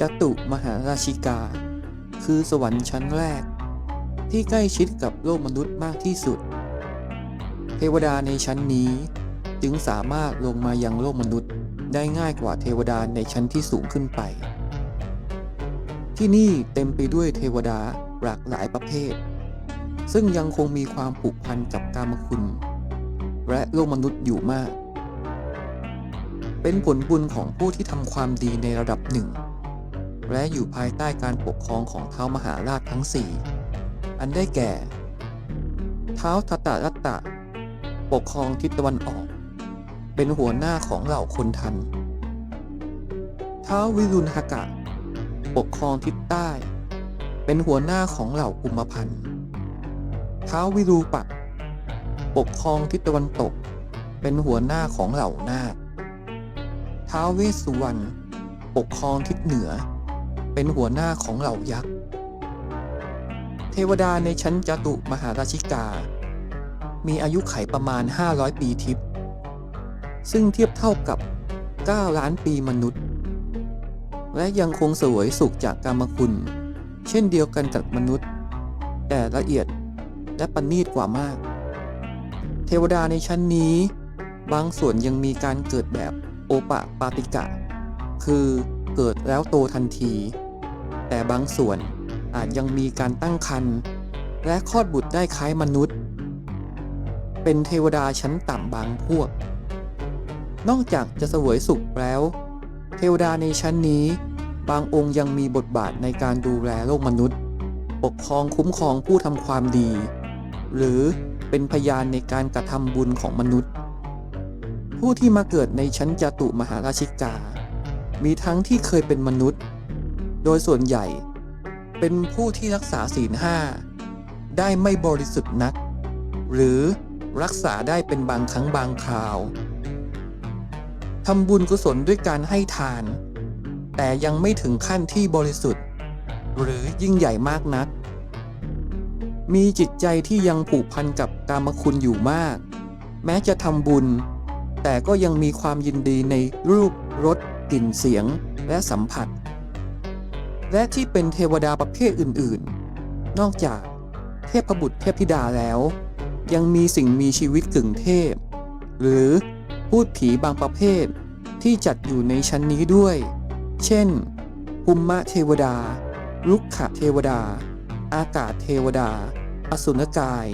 จตุมหาราชิกา คือสวรรค์ชั้นแรก ที่ใกล้ชิดกับโลกมนุษย์มากที่สุด เทวดาในชั้นนี้จึงสามารถลงมายังโลกมนุษย์ได้ง่ายกว่าเทวดาในชั้นที่สูงขึ้นไป ที่นี่เต็มไปด้วยเทวดาหลากหลายประเภท ซึ่งยังคงมีความผูกพันกับกามคุณ และโลกมนุษย์อยู่มาก เป็นผลบุญของผู้ที่ทำความดีในระดับหนึ่ง และอยู่ภายใต้การปกครองของเท้ามหาราชทั้งสี่อันได้แก่ เท้าทัตตรัตตะ ปกครองทิศตะวันออก เป็นหัวหน้าของเหล่าคนทัน เท้าวิรุณหกะ ปกครองทิศใต้ เป็นหัวหน้าของเหล่ากุมพันธ์เท้าวิรูปะ ปกครองทิศตะวันตก เป็นหัวหน้าของเหล่านาคท้าวเวสสุวรรณปกครองทิศเหนือ เป็นหัวหน้าของเหล่ายักษ์ เทวดาในชั้นจตุมหาราชิกา มีอายุไขประมาณ 500 ปีทิพย์ซึ่งเทียบเท่ากับ 9 ล้านปีมนุษย์ และยังคงสวยสุขจากกามคุณ เช่นเดียวกันกับมนุษย์ แต่ละเอียดและประณีตกว่ามาก เทวดาในชั้นนี้ บางส่วนยังมีการเกิดแบบโอปะปาติกะ คือเกิดแล้วโตทันที แต่บางส่วนอาจยังมีการตั้งครรภ์และคลอดบุตรได้คล้ายมนุษย์ เป็นเทวดาชั้นต่ำบางพวก นอกจากจะเสวยสุขแล้ว เทวดาในชั้นนี้ บางองค์ยังมีบทบาทในการดูแลโลกมนุษย์ ปกครองคุ้มครองผู้ทำความดี หรือเป็นพยานในการกระทำบุญของมนุษย์ ผู้ที่มาเกิดในชั้นจตุมหาราชิกา มีทั้งที่เคยเป็นมนุษย์ โดยส่วนใหญ่ เป็นผู้ที่รักษาศีลห้าได้ไม่บริสุทธิ์นัก หรือรักษาได้เป็นบางครั้งบางคราวทำบุญกุศลด้วยการให้ทาน แต่ยังไม่ถึงขั้นที่บริสุทธิ์ หรือยิ่งใหญ่มากนัก มีจิตใจที่ยังผูกพันกับกามคุณอยู่มาก แม้จะทำบุญ แต่ก็ยังมีความยินดีในรูปรสกลิ่นเสียงและสัมผัส และที่เป็นเทวดาประเภทอื่นๆ นอกจากเทพบุตรเทพธิดาแล้ว ยังมีสิ่งมีชีวิตกึ่งเทพ หรือพูดผีบางประเภทที่จัดอยู่ในชั้นนี้ด้วย เช่นภูมะเทวดา ลุกขะเทวดา อากาศเทวดา อสุรกาย